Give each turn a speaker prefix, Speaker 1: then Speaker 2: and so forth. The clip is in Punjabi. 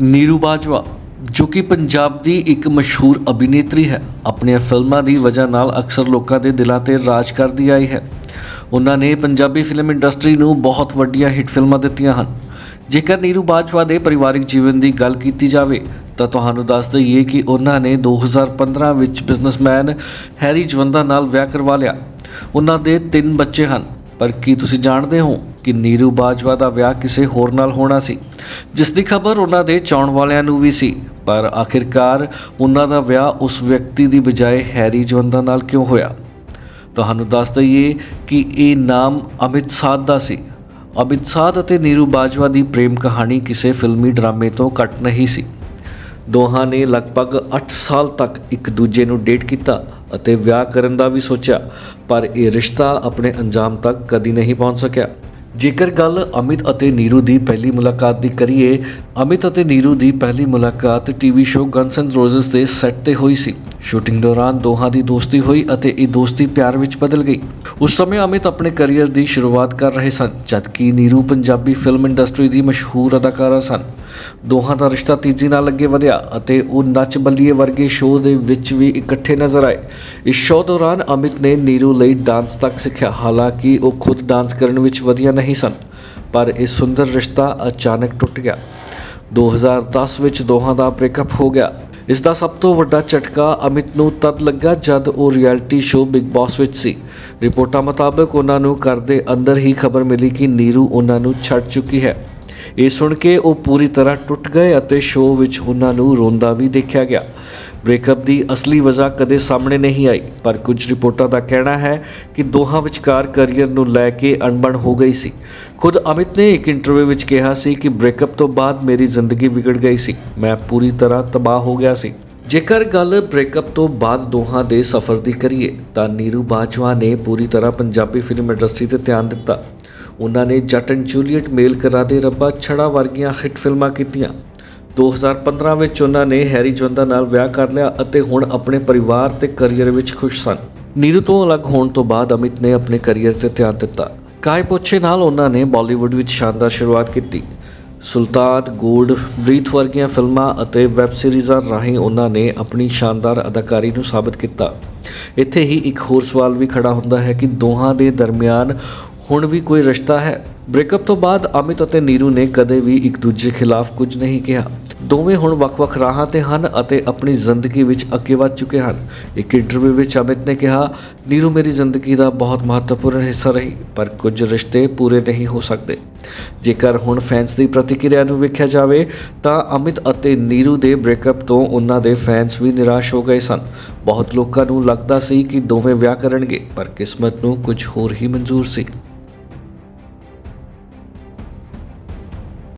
Speaker 1: ਨੀਰੂ ਬਾਜਵਾ, ਜੋ ਕਿ ਪੰਜਾਬ ਦੀ ਇੱਕ ਮਸ਼ਹੂਰ ਅਭਿਨੇਤਰੀ ਹੈ, ਆਪਣੀਆਂ ਫਿਲਮਾਂ ਦੀ ਵਜ੍ਹਾ ਨਾਲ ਅਕਸਰ ਲੋਕਾਂ ਦੇ ਦਿਲਾਂ ਤੇ ਰਾਜ ਕਰਦੀ ਆਈ ਹੈ। ਉਹਨਾਂ ਨੇ ਪੰਜਾਬੀ ਫਿਲਮ ਇੰਡਸਟਰੀ ਨੂੰ ਬਹੁਤ ਵੱਡੀਆਂ ਹਿੱਟ ਫਿਲਮਾਂ ਦਿੱਤੀਆਂ ਹਨ। ਜੇਕਰ ਨੀਰੂ ਬਾਜਵਾ ਦੇ ਪਰਿਵਾਰਿਕ ਜੀਵਨ ਦੀ ਗੱਲ ਕੀਤੀ ਜਾਵੇ, ਤਾਂ ਤੁਹਾਨੂੰ ਦੱਸ ਦਈਏ ਕਿ ਉਹਨਾਂ ਨੇ 2015 ਵਿੱਚ ਬਿਜ਼ਨਸਮੈਨ ਹੈਰੀ ਜਵੰਦਾ ਨਾਲ ਵਿਆਹ ਕਰਵਾ ਲਿਆ। ਉਹਨਾਂ ਦੇ ਤਿੰਨ ਬੱਚੇ ਹਨ, ਪਰ ਕੀ ਤੁਸੀਂ ਜਾਣਦੇ ਹੋ ਕਿ ਨੀਰੂ ਬਾਜਵਾ ਦਾ ਵਿਆਹ ਕਿਸੇ ਹੋਰ ਨਾਲ ਹੋਣਾ ਸੀ। ਜਿਸ ਦੀ ਖਬਰ ਉਹਨਾਂ ਦੇ ਚਾਹਣ ਵਾਲਿਆਂ ਨੂੰ ਵੀ ਸੀ। ਪਰ ਆਖਿਰਕਾਰ ਉਹਨਾਂ ਦਾ ਵਿਆਹ ਉਸ ਵਿਅਕਤੀ ਦੀ ਬਜਾਏ ਹੈਰੀ ਜਵੰਦਾ ਨਾਲ ਕਿਉਂ ਹੋਇਆ? ਤੁਹਾਨੂੰ ਦੱਸ ਦਈਏ ਕਿ ਇਹ ਨਾਮ ਅਮਿਤ ਸਾਧ ਦਾ ਸੀ। ਅਮਿਤ ਸਾਧ ਅਤੇ ਨੀਰੂ ਬਾਜਵਾ ਦੀ ਪ੍ਰੇਮ ਕਹਾਣੀ ਕਿਸੇ ਫਿਲਮੀ ਡਰਾਮੇ ਤੋਂ ਘੱਟ ਨਹੀਂ ਸੀ। ਦੋਹਾਂ ਨੇ ਲਗਭਗ 8 ਸਾਲ ਤੱਕ ਇੱਕ ਦੂਜੇ ਨੂੰ ਡੇਟ ਕੀਤਾ ਅਤੇ ਵਿਆਹ ਕਰਨ ਦਾ ਵੀ ਸੋਚਿਆ, ਪਰ ਇਹ ਰਿਸ਼ਤਾ ਆਪਣੇ ਅੰਜਾਮ ਤੱਕ ਕਦੀ ਨਹੀਂ ਪਹੁੰਚ ਸਕਿਆ। ਜੇਕਰ ਗੱਲ ਅਮਿਤ ਅਤੇ ਨੀਰੂ ਦੀ ਪਹਿਲੀ ਮੁਲਾਕਾਤ ਦੀ ਕਰੀਏ, ਅਮਿਤ ਅਤੇ ਨੀਰੂ ਦੀ ਪਹਿਲੀ ਮੁਲਾਕਾਤ TV show Guns and Roses ਦੇ ਸੈੱਟ ਤੇ ਹੋਈ ਸੀ। ਸ਼ੂਟਿੰਗ ਦੌਰਾਨ ਦੋਹਾਂ ਦੀ ਦੋਸਤੀ ਹੋਈ ਅਤੇ ਇਹ ਦੋਸਤੀ ਪਿਆਰ ਵਿੱਚ ਬਦਲ ਗਈ। ਉਸ ਸਮੇਂ ਅਮਿਤ ਆਪਣੇ ਕੈਰੀਅਰ ਦੀ ਸ਼ੁਰੂਆਤ ਕਰ ਰਹੇ ਸਨ, ਜਦਕਿ ਨੀਰੂ ਪੰਜਾਬੀ ਫਿਲਮ ਇੰਡਸਟਰੀ ਦੀ ਮਸ਼ਹੂਰ ਅਦਾਕਾਰਾ ਸਨ। ਦੋਹਾਂ ਦਾ ਰਿਸ਼ਤਾ ਤੇਜ਼ੀ ਨਾਲ ਅੱਗੇ ਵਧਿਆ ਅਤੇ ਉਹ ਨੱਚ ਬੱਲੀਏ ਵਰਗੇ ਸ਼ੋਅ ਦੇ ਵਿੱਚ ਵੀ ਇਕੱਠੇ ਨਜ਼ਰ ਆਏ। ਇਸ ਸ਼ੋਅ ਦੌਰਾਨ ਅਮਿਤ ਨੇ ਨੀਰੂ ਲਈ ਡਾਂਸ ਤੱਕ ਸਿੱਖਿਆ, ਹਾਲਾਂਕਿ ਉਹ ਖੁਦ ਡਾਂਸ ਕਰਨ ਵਿੱਚ ਵਧੀਆ ਨਹੀਂ ਸਨ, ਪਰ ਇਹ ਸੁੰਦਰ ਰਿਸ਼ਤਾ ਅਚਾਨਕ ਟੁੱਟ ਗਿਆ। 2010 ਵਿੱਚ ਦੋਹਾਂ ਦਾ ਬ੍ਰੇਕਅਪ ਹੋ ਗਿਆ। ਇਸ ਦਾ ਸਭ ਤੋਂ ਵੱਡਾ ਝਟਕਾ ਅਮਿਤ ਨੂੰ ਤਦ ਲੱਗਾ ਜਦ ਉਹ ਰਿਐਲਿਟੀ ਸ਼ੋਅ ਬਿਗ ਬਾਸ ਵਿੱਚ ਸੀ। ਰਿਪੋਰਟਾਂ ਮੁਤਾਬਕ ਉਹਨਾਂ ਨੂੰ ਘਰ ਦੇ ਅੰਦਰ ਹੀ ਖਬਰ ਮਿਲੀ ਕਿ ਨੀਰੂ ਉਹਨਾਂ ਨੂੰ ਛੱਡ ਚੁੱਕੀ ਹੈ। ਇਹ ਸੁਣ ਕੇ ਉਹ ਪੂਰੀ ਤਰ੍ਹਾਂ ਟੁੱਟ ਗਏ ਅਤੇ ਸ਼ੋਅ ਵਿੱਚ ਉਹਨਾਂ ਨੂੰ ਰੋਂਦਾ ਵੀ ਦੇਖਿਆ ਗਿਆ। ਬ੍ਰੇਕਅਪ ਦੀ ਅਸਲੀ ਵਜ੍ਹਾ ਕਦੇ ਸਾਹਮਣੇ ਨਹੀਂ ਆਈ, ਪਰ ਕੁਝ ਰਿਪੋਰਟਾਂ ਦਾ ਕਹਿਣਾ ਹੈ ਕਿ ਦੋਹਾਂ ਵਿਚਕਾਰ ਕੈਰੀਅਰ ਨੂੰ ਲੈ ਕੇ ਅਣਬਣ ਹੋ ਗਈ ਸੀ। ਖੁਦ ਅਮਿਤ ਨੇ ਇੱਕ ਇੰਟਰਵਿਊ ਵਿੱਚ ਕਿਹਾ ਸੀ ਕਿ ਬ੍ਰੇਕਅਪ ਤੋਂ ਬਾਅਦ ਮੇਰੀ ਜ਼ਿੰਦਗੀ ਵਿਗੜ ਗਈ ਸੀ। ਮੈਂ ਪੂਰੀ ਤਰ੍ਹਾਂ ਤਬਾਹ ਹੋ ਗਿਆ ਸੀ। ਜੇਕਰ ਗੱਲ ਬ੍ਰੇਕਅਪ ਤੋਂ ਬਾਅਦ ਦੋਹਾਂ ਦੇ ਸਫ਼ਰ ਦੀ ਕਰੀਏ, ਤਾਂ ਨੀਰੂ ਬਾਜਵਾ ਨੇ ਪੂਰੀ ਤਰ੍ਹਾਂ ਪੰਜਾਬੀ ਫਿਲਮ ਇੰਡਸਟਰੀ ਤੇ ਧਿਆਨ ਦਿੱਤਾ। ਉਹਨਾਂ ਨੇ ਜੱਟ ਐਂਡ ਜੂਲੀਅਟ ਮੇਲ ਕਰਾ ਦੇ ਰੱਬਾ ਛੜਾ ਵਰਗੀਆਂ ਹਿੱਟ ਫਿਲਮਾਂ ਕੀਤੀਆਂ। 2015 ਵਿੱਚ ਉਹਨਾਂ ਨੇ ਹੈਰੀ ਜਵੰਦਾ ਨਾਲ ਵਿਆਹ ਕਰ ਲਿਆ ਅਤੇ ਹੁਣ ਆਪਣੇ ਪਰਿਵਾਰ ਤੇ ਕੈਰੀਅਰ ਵਿੱਚ ਖੁਸ਼ ਸਨ। ਨੀਰੂ ਤੋਂ ਅਲੱਗ ਹੋਣ ਤੋਂ ਬਾਅਦ ਅਮਿਤ ਨੇ ਆਪਣੇ ਕੈਰੀਅਰ ਤੇ ਧਿਆਨ ਦਿੱਤਾ। ਕਾਏ ਪੋਛੇ ਨਾਲ ਉਹਨਾਂ ਨੇ ਬਾਲੀਵੁੱਡ ਵਿੱਚ ਸ਼ਾਨਦਾਰ ਸ਼ੁਰੂਆਤ ਕੀਤੀ। ਸੁਲਤਾਨ, ਗੋਲਡ ਬ੍ਰੀਥ ਵਰਗੀਆਂ ਫਿਲਮਾਂ ਅਤੇ ਵੈਬ ਸੀਰੀਜ਼ਾਂ ਰਾਹੀਂ ਉਹਨਾਂ ਨੇ ਆਪਣੀ ਸ਼ਾਨਦਾਰ ਅਦਾਕਾਰੀ ਨੂੰ ਸਾਬਤ ਕੀਤਾ। ਇੱਥੇ ਹੀ ਇੱਕ ਹੋਰ ਸਵਾਲ ਵੀ ਖੜਾ ਹੁੰਦਾ ਹੈ ਕਿ ਦੋਹਾਂ ਦੇ ਦਰਮਿਆਨ ਹੁਣ ਵੀ ਕੋਈ ਰਿਸ਼ਤਾ ਹੈ? ਬ੍ਰੇਕਅਪ ਤੋਂ ਬਾਅਦ ਅਮਿਤ ਅਤੇ ਨੀਰੂ ਨੇ ਕਦੇ ਵੀ ਇੱਕ ਦੂਜੇ ਖਿਲਾਫ ਕੁਝ ਨਹੀਂ ਕਿਹਾ। ਦੋਵੇਂ ਹੁਣ ਵੱਖ-ਵੱਖ ਰਾਹਾਂ ਤੇ ਹਨ ਅਤੇ ਆਪਣੀ ਜ਼ਿੰਦਗੀ ਵਿੱਚ ਅੱਗੇ ਵਧ ਚੁੱਕੇ ਹਨ। ਇੱਕ ਇੰਟਰਵਿਊ ਵਿੱਚ ਅਮਿਤ ਨੇ ਕਿਹਾ, ਨੀਰੂ ਮੇਰੀ ਜ਼ਿੰਦਗੀ ਦਾ ਬਹੁਤ ਮਹੱਤਵਪੂਰਨ ਹਿੱਸਾ ਰਹੀ, ਪਰ ਕੁਝ ਰਿਸ਼ਤੇ ਪੂਰੇ ਨਹੀਂ ਹੋ ਸਕਦੇ। ਜੇਕਰ ਹੁਣ ਫੈਨਸ ਦੀ ਪ੍ਰਤੀਕਿਰਿਆ ਨੂੰ ਵੇਖਿਆ ਜਾਵੇ, ਤਾਂ ਅਮਿਤ ਅਤੇ ਨੀਰੂ ਦੇ ਬ੍ਰੇਕਅਪ ਤੋਂ ਉਹਨਾਂ ਦੇ ਫੈਨਸ ਵੀ ਨਿਰਾਸ਼ ਹੋ ਗਏ ਸਨ। ਬਹੁਤ ਲੋਕਾਂ ਨੂੰ ਲੱਗਦਾ ਸੀ ਕਿ ਦੋਵੇਂ ਵਿਆਹ ਕਰਨਗੇ, ਪਰ ਕਿਸਮਤ ਨੂੰ ਕੁਝ ਹੋਰ ਹੀ ਮਨਜ਼ੂਰ ਸੀ।